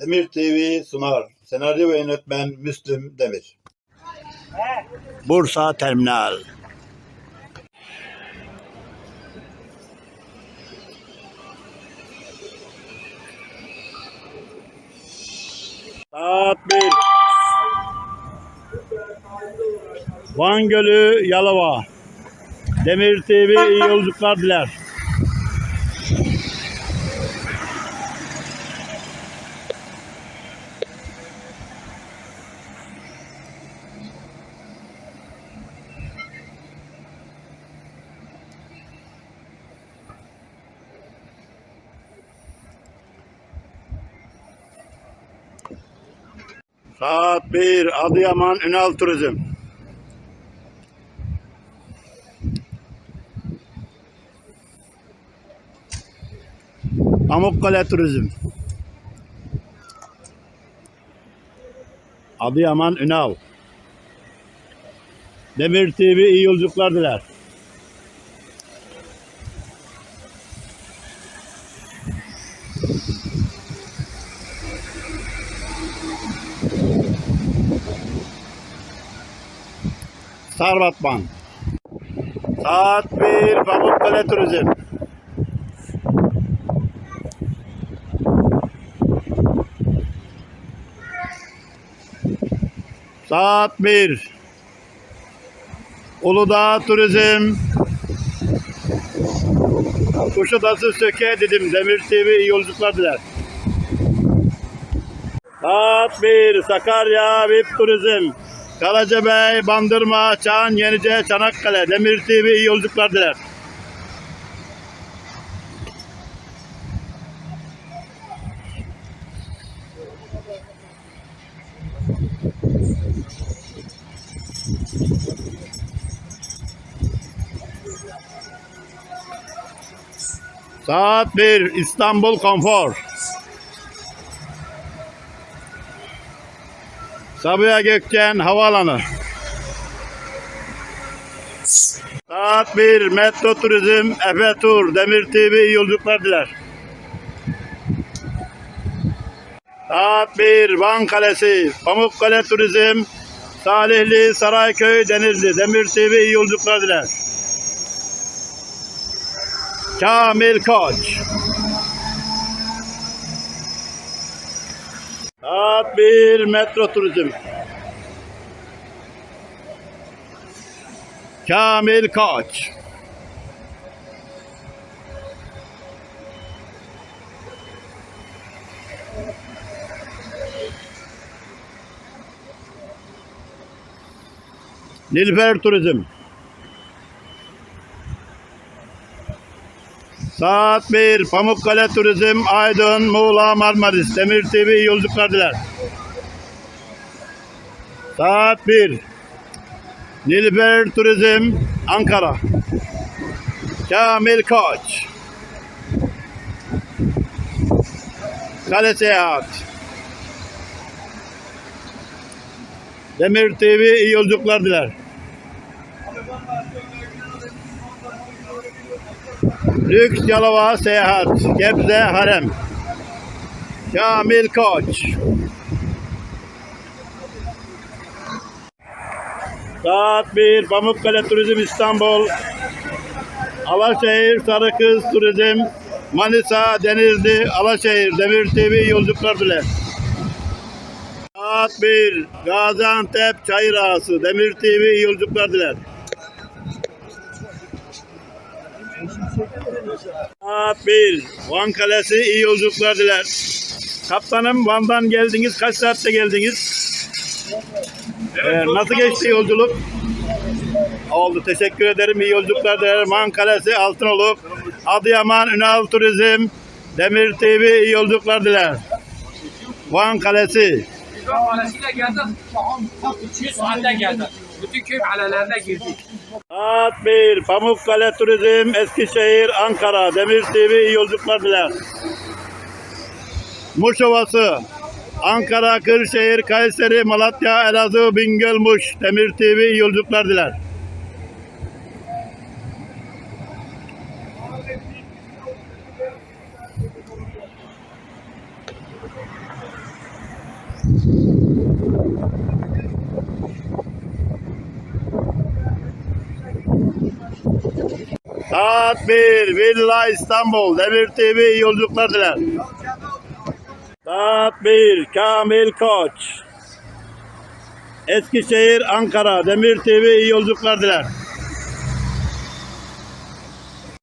Demir TV sunar. Senaryo ve yönetmen Müslüm Demir. Bursa Terminal. Saat 1. Van Gölü Yalova. Demir TV iyi yolculuklar diler. Saat 1 Adıyaman Ünal Turizm. Pamukkale Turizm. Adıyaman Ünal. Demir TV iyi yolculuklar diler. Sarbatman. Saat 1 Pamukkale Turizm. Saat 1 Uludağ Turizm Kuşadası Söke dedim. Demir TV iyi yolculuklar diler. Saat 1 Sakarya VIP Turizm Karacabey, Bandırma, Çağan, Yenice, Çanakkale, Demir TV iyi yolculuklar diler. Saat 1 İstanbul Konfor. Sabiha Gökçen Havaalanı. Saat 1 Metro Turizm Efe Tur Demir TV yolculuklar diler. Saat 1 Van Kalesi Pamukkale Turizm Salihli Sarayköy Denizli Demir TV yolculuklar diler. Kamil Koç Saat 1 Metro Turizm. Kamil Koç. Nilfer Turizm. Saat 1 Pamukkale Turizm Aydın Muğla Marmaris Demir TV yolculuklar diler. Saat 1 Nilüfer Turizm Ankara Kamil Koç Kale Seyahat Demir TV iyi yolculuklar diler. Lüks Yalova Seyahat Gebze Harem Kamil Koç Saat 1 Pamukkale Turizm İstanbul Alaşehir Sarıkız Turizm Manisa Denizli Alaşehir Demir TV yolculuklar diler. Saat 1 Gaziantep Çayır Ağası Demir TV yolculuklar diler. 1 Van Kalesi iyi yolculuklar diler. Kaptanım Van'dan geldiniz. Kaç saatte geldiniz? Ee, nasıl geçti yolculuk? Oldu. Teşekkür ederim. İyi yolculuklar dilerim. Van Kalesi Altınoluk. Adıyaman Ünal Turizm. Demir TV iyi yolculuklar diler. Van Kalesi. Şu mahallesiyle geldik. 200 saatte geldik. Bütün köy mahallelerine girdik. Saat 1 Pamukkale Turizm Eskişehir Ankara Demir TV iyi yolculuklar diler. Muş Ovası Ankara, Kırşehir, Kayseri, Malatya, Elazığ, Bingöl, Muş Demir TV iyi yolculuklar diler. Saat 1 Villa İstanbul Demir TV yolculuklar diler. Saat 1 Kamil Koç Eskişehir Ankara Demir TV yolculuklar diler.